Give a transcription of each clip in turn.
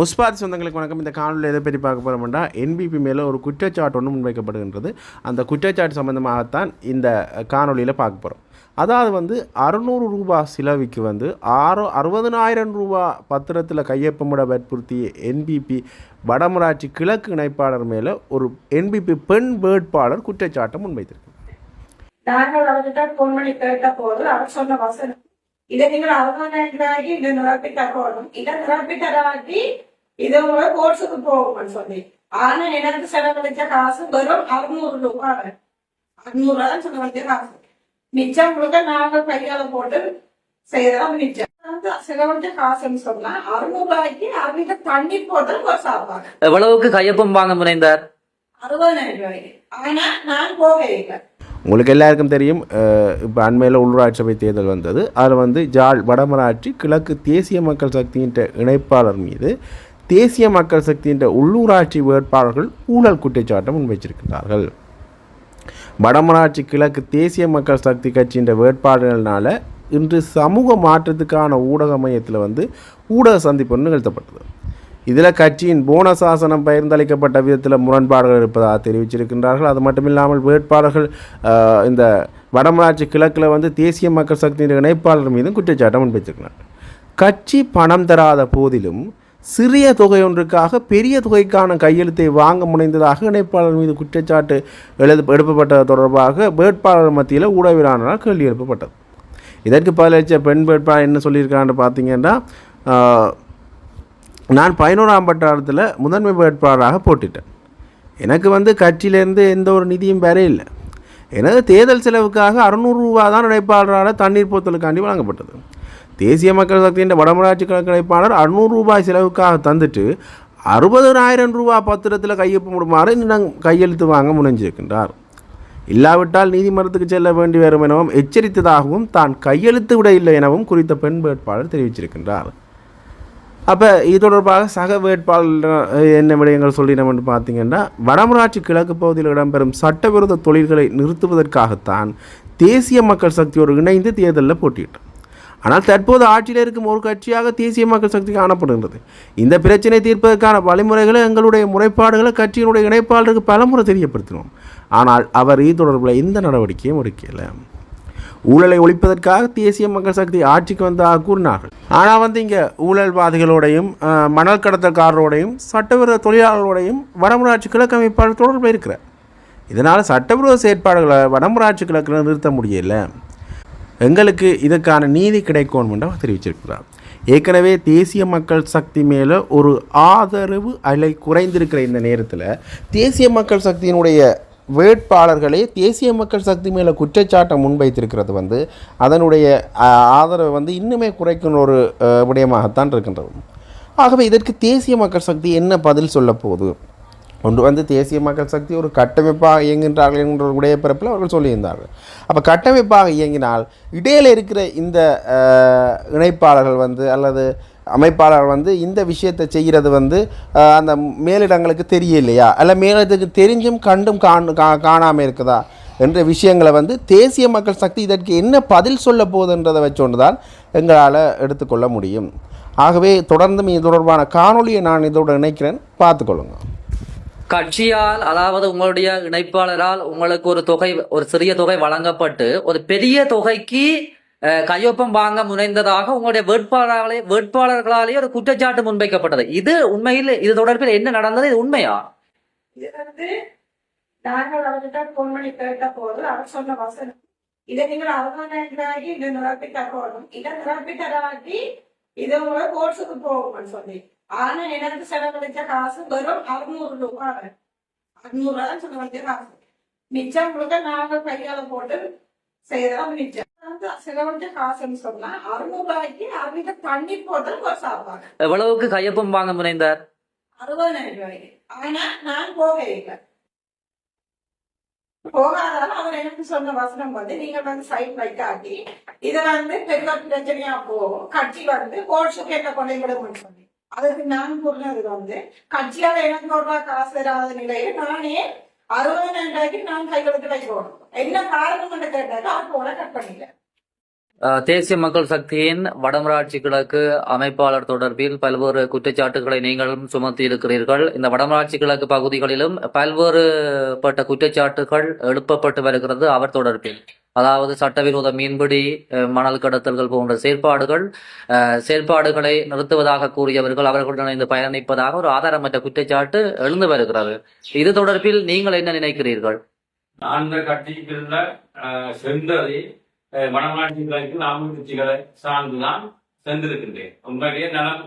முஸ்பாத் சொந்தங்களுக்கு வணக்கம். இந்த காணொலியில் எதை பற்றி பார்க்க போகிறோம்னா என்பிபி மேலே ஒரு குற்றச்சாட்டு ஒன்று முன்வைக்கப்படுகின்றது. அந்த குற்றச்சாட்டு சம்பந்தமாகத்தான் இந்த காணொலியில் பார்க்க போகிறோம் அதாவது வந்து அறுநூறு ரூபா சிலவிக்கு வந்து ஆறு அறுபதனாயிரம் ரூபா பத்திரத்தில் கையொப்பமிட வற்புறுத்திய என்பிபி வடமராட்சி கிழக்கு இணைப்பாளர் மேலே ஒரு என்பிபி பெண் வேட்பாளர் குற்றச்சாட்டை முன்வைத்திருக்கிறார். நாங்கள் அவர்கிட்ட ஃபோன் பண்ணி கேட்ட போது அவர் சொன்ன வசனம் இதை நீங்கள் அவதானாகி இதை நிரப்பி தராட்டி உங்களை கோர்ஸுக்கு போகும்னு சொல்லி ஆனா எனக்கு செலவழிச்ச காசு வெறும் அறுநூறு ரூபாய் அறுநூறு தான் செலவழிச்ச காசு மிச்சம் முழுக்க நாங்கள் கையால போட்டு செய்யறதா மிச்சம் வந்து செலவழிச்ச காசுன்னு சொன்னா அறுநூறு ரூபாய்க்கு அவங்க தண்ணி போட்டு ஒரு சாப்பாடு எவ்வளவுக்கு கையொப்பம் வாங்க முனைந்தார் அறுபதாயிரம் ரூபாய்க்கு ஆனா நான் போக இல்லை உங்களுக்கு எல்லாருக்கும் தெரியும் இப்போ அண்மையில் உள்ளூராட்சி சபை தேர்தல் வந்தது அதில் வந்து ஜாழ் வடமராட்சி கிழக்கு தேசிய மக்கள் சக்தியின் இணைப்பாளர் மீது தேசிய மக்கள் சக்தியின் உள்ளூராட்சி வேட்பாளர்கள் ஊழல் குற்றச்சாட்டம் முன்வைச்சிருக்கிறார்கள் வடமராட்சி கிழக்கு தேசிய மக்கள் சக்தி கட்சியின் வேட்பாளர்களால் இன்று சமூக மாற்றத்துக்கான ஊடக மையத்தில் வந்து ஊடக சந்திப்பு ஒன்று நிகழ்த்தப்பட்டது. இதில் கட்சியின் போனசாசனம் பகிர்ந்தளிக்கப்பட்ட விதத்தில் முரண்பாடுகள் இருப்பதாக தெரிவிச்சிருக்கின்றார்கள் அது மட்டும் இல்லாமல் வேட்பாளர்கள் இந்த வடமராட்சி கிழக்கில் வந்து தேசிய மக்கள் சக்தியின் இணைப்பாளர் மீதும் குற்றச்சாட்டம் முன்வைச்சிருக்கிறார் கட்சி பணம் தராத போதிலும் சிறிய தொகை ஒன்றுக்காக பெரிய தொகைக்கான கையெழுத்தை வாங்க முனைந்ததாக இணைப்பாளர் மீது குற்றச்சாட்டு எழுத எழுப்பப்பட்டது தொடர்பாக வேட்பாளர் மத்தியில் ஊடகவியலாளரால் கேள்வி எழுப்பப்பட்டது. இதற்கு பதிலளித்த பெண் வேட்பாளர் என்ன சொல்லியிருக்கான்னு பார்த்தீங்கன்னா நான் பதினோராம் பட்டாளத்தில் முதன்மை வேட்பாளராக போட்டிட்டேன். எனக்கு வந்து கட்சியிலேருந்து எந்த ஒரு நிதியும் வேற இல்லை எனது தேர்தல் செலவுக்காக அறுநூறுரூவா தான் இணைப்பாளரால் தண்ணீர் போத்தலுக்காண்டி வழங்கப்பட்டது. தேசிய மக்கள் சக்தியின் வடமராட்சி கணக்கெடுப்பாளர் அறுநூறு ரூபாய் செலவுக்காக தந்துட்டு அறுபதனாயிரம் ரூபா பத்திரத்தில் கையொப்பமிடுமாறு இன்னும் கையெழுத்து வாங்க முனைஞ்சிருக்கின்றார். இல்லாவிட்டால் நீதிமன்றத்துக்கு செல்ல வேண்டி வரும் எனவும் எச்சரித்ததாகவும் தான் கையெழுத்து விட இல்லை எனவும் குறித்த பெண் வேட்பாளர் தெரிவிச்சிருக்கின்றார். அப்போ இது தொடர்பாக சக வேட்பாளர் என்ன விடயங்கள் சொல்லினோம்னு பார்த்தீங்கன்னா வடமராட்சி கிழக்கு பகுதியில் இடம்பெறும் சட்டவிரோத தொழில்களை நிறுத்துவதற்காகத்தான் தேசிய மக்கள் சக்தியோடு இணைந்து தேர்தலில் போட்டியிட்டார் ஆனால் தற்போது ஆட்சியில் இருக்கும் ஒரு கட்சியாக தேசிய மக்கள் சக்தி காணப்படுகின்றது. இந்த பிரச்சனை தீர்ப்பதற்கான வழிமுறைகளை எங்களுடைய முறைப்பாடுகளை கட்சியினுடைய இணைப்பாளருக்கு பலமுறை தெரியப்படுத்தினோம். ஆனால் அவர் இது தொடர்பில் எந்த நடவடிக்கையும் எடுக்கலை. ஊழலை ஒழிப்பதற்காக தேசிய மக்கள் சக்தி ஆட்சிக்கு வந்ததாக கூறினார்கள். ஆனால் வந்து இங்கே ஊழல்வாதிகளோடையும் மணல் கடத்தல்காரரோடையும் சட்டவிரோத தொழிலாளர்களோடையும் வடமராட்சி கிழக்கு அமைப்பாளர் தொடர்பில் இருக்கிறார். இதனால் சட்டவிரோத செயற்பாடுகளை வடமராட்சி கிழக்கில் நிறுத்த முடியலை. எங்களுக்கு இதற்கான நீதி கிடைக்கும் என்று அவர் தெரிவிச்சிருக்கிறார் ஏற்கனவே தேசிய மக்கள் சக்தி மேலே ஒரு ஆதரவு அலை குறைந்திருக்கிற இந்த நேரத்தில் தேசிய மக்கள் சக்தியினுடைய வேட்பாளர்களே தேசிய மக்கள் சக்தி மேலே குற்றச்சாட்டை முன்வைத்திருக்கிறது வந்து அதனுடைய ஆதரவை வந்து இன்னுமே குறைக்கும் ஒரு விடயமாகத்தான் இருக்கின்றது. ஆகவே இதற்கு தேசிய மக்கள் சக்தி என்ன பதில் சொல்ல போகுது? கொண்டு வந்து தேசிய மக்கள் சக்தி ஒரு கட்டமைப்பாக இயங்குகின்றார்கள் என்ற உடைய பிறப்பில் அவர்கள் சொல்லியிருந்தார்கள். அப்போ கட்டமைப்பாக இயங்கினால் இடையில் இருக்கிற இந்த இணைப்பாளர்கள் வந்து அல்லது அமைப்பாளர்கள் வந்து இந்த விஷயத்தை செய்கிறது வந்து அந்த மேலிடங்களுக்கு தெரியலையா? அல்ல மேலிடத்துக்கு தெரிஞ்சும் கண்டும் காண் கா காணாமல் இருக்குதா? என்ற விஷயங்களை வந்து தேசிய மக்கள் சக்தி இதற்கு என்ன பதில் சொல்ல போகுதுன்றதை வச்சோண்டு தான் எங்களால் எடுத்துக்கொள்ள முடியும். ஆகவே தொடர்ந்தும் இது தொடர்பான காணொளியை நான் இதோடு நினைக்கிறேன் பார்த்துக்கொள்ளுங்க. கட்சியால் அதாவது உங்களுடைய இணைப்பாளரால் உங்களுக்கு ஒரு தொகை ஒரு சிறிய தொகை வழங்கப்பட்டு ஒரு பெரிய தொகைக்கு கையொப்பம் வாங்க முனைந்ததாக உங்களுடைய வேட்பாளர்களே வேட்பாளர்களாலேயே ஒரு குற்றச்சாட்டு முன்வைக்கப்பட்டது. இது உண்மையில் இது தொடர்பில் என்ன நடந்தது? இது உண்மையா? நாங்கள் அவர்கிட்ட ஃபோன் பண்ணி கேட்ட போது அவர் சொன்ன வசனம். இதை நீங்கள் அவதானாகி இது நிரப்பிட்ட இதை இது உங்களை கோர்ஸுக்கு போகும்னு சொல்லி. ஆனா எனக்கு செலவழிச்ச காசு வெறும் அறுநூறு ரூபாய். அறுநூறு ரூபாய் தான் செலவழிச்ச காசு. மிச்சம் முழுக்க நாங்கள் கையால போட்டு செய்யறதா மிச்சம். செலவழிச்ச காசுன்னு சொன்னா அறுநூறு ரூபாய்க்கு அவங்க தண்ணி போட்டு ஒரு சாப்பாடு. எவ்வளவுக்கு கையொப்பம் வாங்க முனைந்தார்? அறுபதாயிரம் ரூபாய்க்கு. ஆனா நான் போக இல்லை. போகாதால அவர் எனக்கு சொன்ன வசனம் வந்து நீங்க வந்து சைட் வைக்காட்டி இத வந்து பெரிய பிரச்சனையா போகும் கட்சி வந்து கோர்ட்ஸுக்கு என்ன கொண்டு விடும்னு சொல்லி. அதுக்கு நான் கூறினது வந்து கட்சியால எனக்கு ஒரு ரூபாய் காசு தராத நிலையில் நானே அறுபதாயிரம் ரூபாய்க்கு நான் கைகளுக்கு வைக்கணும் என்ன காரணம் கொண்டு கேட்டாக்க அப்போ போல கட் பண்ணிட்டேன் தேசிய மக்கள் சக்தியின் வடமராட்சி கிழக்கு அமைப்பாளர் தொடர்பில் பல்வேறு குற்றச்சாட்டுகளை நீங்களும் சுமத்தி இருக்கிறீர்கள். இந்த வடமராட்சி கிழக்கு பகுதிகளிலும் பல்வேறு பட்ட குற்றச்சாட்டுகள் எழுப்பப்பட்டு வருகிறது அவர் தொடர்பில். அதாவது சட்டவிரோத மீன்பிடி மணல் கடத்தல்கள் போன்ற செயற்பாடுகள் செயற்பாடுகளை நிறுத்துவதாக கூறியவர்கள் அவர்களுடன் இணைந்து பயணிப்பதாக ஒரு ஆதாரமற்ற குற்றச்சாட்டு எழுந்து வருகிறது. இது தொடர்பில் நீங்கள் என்ன நினைக்கிறீர்கள்? மனமாட்சிகளுக்கு நாம கட்சிகளை சார்ந்துதான் சென்றிருக்கின்றேன். உண்மையிலேயே நலம்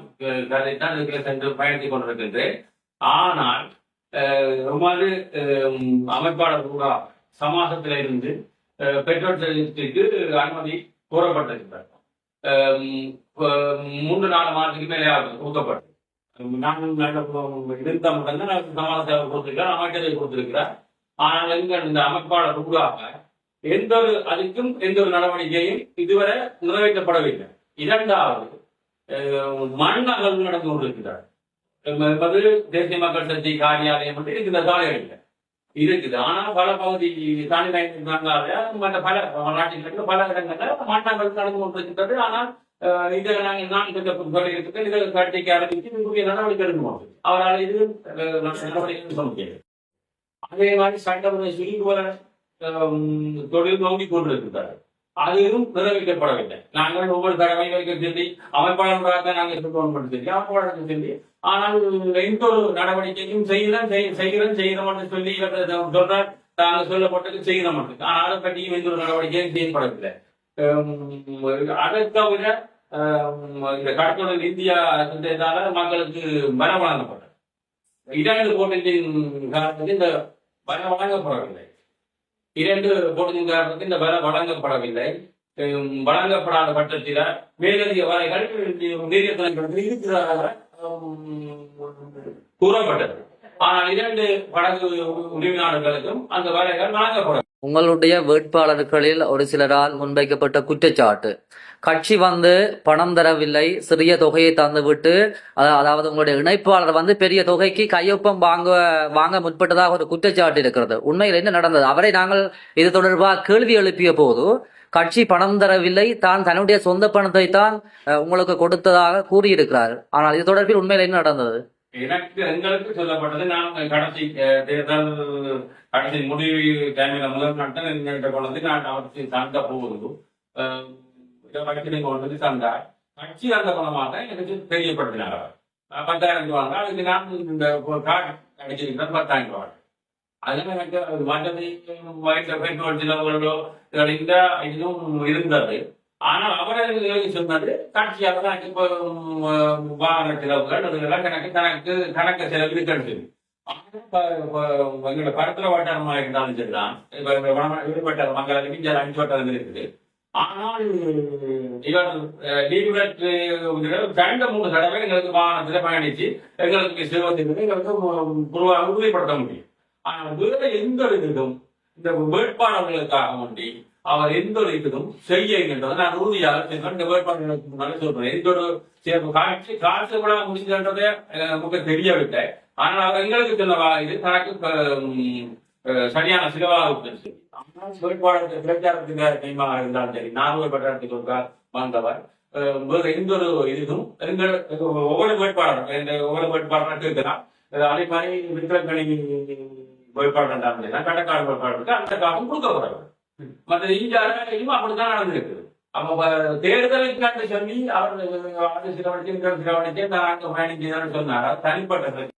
கதைத்தான் இருக்கிற இதுல சென்று பயணித்துக் கொண்டிருக்கின்றேன். ஆனால் அஹ், அமைப்பாளர் கூட சமாசத்தில இருந்து பெட்ரோல் செலுத்திக்கு அனுமதி கோரப்பட்டிருக்கிறார். மூன்று நாலு மாதத்துக்கு மேலே ஊக்கப்பட்டு கொடுக்கப்பட்டது. நாங்கள் இருந்த மட்டும்தான் நான் சமாளத்தை கொடுத்திருக்கிறேன் அமைச்சரை கொடுத்திருக்கிறார். ஆனால் எங்க இந்த அமைப்பாளர் உருவாக எந்த ஒரு அதுக்கும் எந்த ஒரு நடவடிக்கையும் இதுவரை நிறைவேற்றப்படவில்லை. இரண்டாவது மண் அகழ்வு நடந்து கொண்டிருக்கிறார் தேசிய மக்கள் சக்தி காரியாலயம் வந்து இருக்குது சாலைகளில் இருக்குது. ஆனா பல பகுதி தாண்டி மற்ற பல நாட்டில் பல இடங்கள்ல மண் அகழ்வு நடந்து கொண்டிருக்கின்றது. ஆனால் இதை நாங்கள் நான் இந்த சொல்லியிருக்கிறேன். இதை கட்டிக்கு ஆரம்பித்து மிகப்பெரிய நடவடிக்கை எடுக்கணும் அவரால் இது நடவடிக்கை சொல்ல முடியாது. அதே மாதிரி சட்டமுறை சுருங்குவர தொழில் நோக்கி கொண்டிருக்கிறார் அதுவும் நிறைவேற்றப்படவில்லை நாங்கள் ஒவ்வொரு தடவை வைக்க சொல்லி அமைப்பாளர்களாக நாங்கள் சொல்லி அமைப்பாளர்கள் சொல்லி ஆனால் எந்த ஒரு நடவடிக்கையும் செய்யலாம் செய்- செய்கிறோம் செய்கிறோம்னு சொல்லி இவர் சொல்றார். நாங்கள் சொல்லப்பட்டது செய்கிற மாட்டோம் ஆனாலும் அதை எந்த ஒரு நடவடிக்கையும் செய்யப்படவில்லை. ஹம், அதை தவிர இந்த கடத்தொழில் இந்தியா திட்டத்தால மக்களுக்கு பலம் வழங்கப்பட்டது. இரண்டு போட்டியின் காரணத்தில் இந்த மரம் வழங்கப்படவில்லை. இரண்டு போட்டியின் காரணத்தில் இந்த பலம் வழங்கப்படவில்லை வழங்கப்படாத பட்சத்தில் மேலதிக வரைகள் நீரிய இருக்கிறதாக கூறப்பட்டது ஆனால் இரண்டு படகு உரிமையாளர்களுக்கும் அந்த வரைகள் வழங்கப்படும் உங்களுடைய வேட்பாளர்களில் ஒரு சிலரால் முன்வைக்கப்பட்ட குற்றச்சாட்டு. கட்சி வந்து பணம் தரவில்லை சிறிய தொகையை தந்துவிட்டு அதாவது உங்களுடைய இணைப்பாளர் வந்து பெரிய தொகைக்கு கையொப்பம் வாங்க வாங்க முற்பட்டதாக ஒரு குற்றச்சாட்டு இருக்கிறது. உண்மையில் என்ன நடந்தது? அவரை நாங்கள் இது தொடர்பாக கேள்வி எழுப்பிய போது கட்சி பணம் தரவில்லை தான் தன்னுடைய சொந்த பணத்தை தான் உங்களுக்கு கொடுத்ததாக கூறியிருக்கிறார். ஆனால் இது தொடர்பில் உண்மையில் என்ன நடந்தது? எனக்கு எங்களுக்கு சொல்லப்பட்டது நான் கடைசி தேர்தல் கடைசி முடிவு டைமில் முதல் நாட்கள் எங்கள்கிட்ட கொண்டது நான் அவற்றை தந்த போகுது அஹ், இதை வழக்கினை கொண்டு கட்சி அந்த குணமாக எனக்கு தெரியப்படுத்தினார் பத்தாயிரம் ரூபாங்க அதுக்கு நான் இந்த கார்டு அடிச்சிருக்கிறேன் பத்தாயிரம் ரூபாய். அதில் எனக்கு அது மற்றது வயசு பெட்ரோல் செலவுகளோ இந்த இதுவும் இருந்தது. ஆனால் அவரது சொன்னது காட்சியாக தான் இப்போ வாகன செலவுகள் அதுக்கெல்லாம் கணக்கு கணக்கு கணக்கு செலவு இருக்கிறது எங்களோட பரத்துல வட்டாரமா இருந்தாலும் சரிதான். இப்ப இந்த விடுபட்ட மக்களுக்கு இங்க அஞ்சு வட்டாரம் இருக்குது. ஆனால் இவர் ரெண்டு மூணு தடவை எங்களுக்கு வாகனத்துல பயணிச்சு எங்களுக்கு சிறுவத்திற்கு எங்களுக்கு உறுதிப்படுத்த முடியும். ஆனால் வேற எந்த ஒரு இதுக்கும் இந்த வேட்பாளர்களுக்காக வேண்டி அவர் எந்த ஒரு இதுக்கும் செய்யுங்கன்றதை நான் உறுதியாக சொல்றேன். முன்னாடி சொல்றேன். எந்த ஒரு காட்சி காட்சி கூட முடிஞ்சன்றதே நமக்கு தெரியவில்லை. ஆனால் அவர் எங்களுக்கு சொன்ன இது தனக்கு சரியான சிலவாக இருந்துச்சு ஆனால் வேட்பாளருக்கு பிரச்சாரத்துக்கு டைமாக இருந்தாலும் சரி நானூறு பிரச்சாரத்துக்கு ஒருக்கா வந்தவர். அஹ், எந்த ஒரு இதுக்கும் எங்கள் ஒவ்வொரு வேட்பாளரும் இந்த ஒவ்வொரு வேட்பாளரும் இருக்கிறான் அதே மாதிரி விக்கிரக்கணி வேட்பாளர் இருந்தாலும் கடற்காடு வேட்பாளருக்கு அந்த காலம் கொடுக்கப்படவில்லை. மற்ற இந்தியாவிலும் அப்படித்தான் நடந்திருக்கு அப்ப ப- தேர்தலுக்கு சொல்லி அவர் அது சிலவழிச்சு சிலவழிச்சு நான் அங்க பயணிக்கிறேன்னு சொன்னார் அது தனிப்பட்ட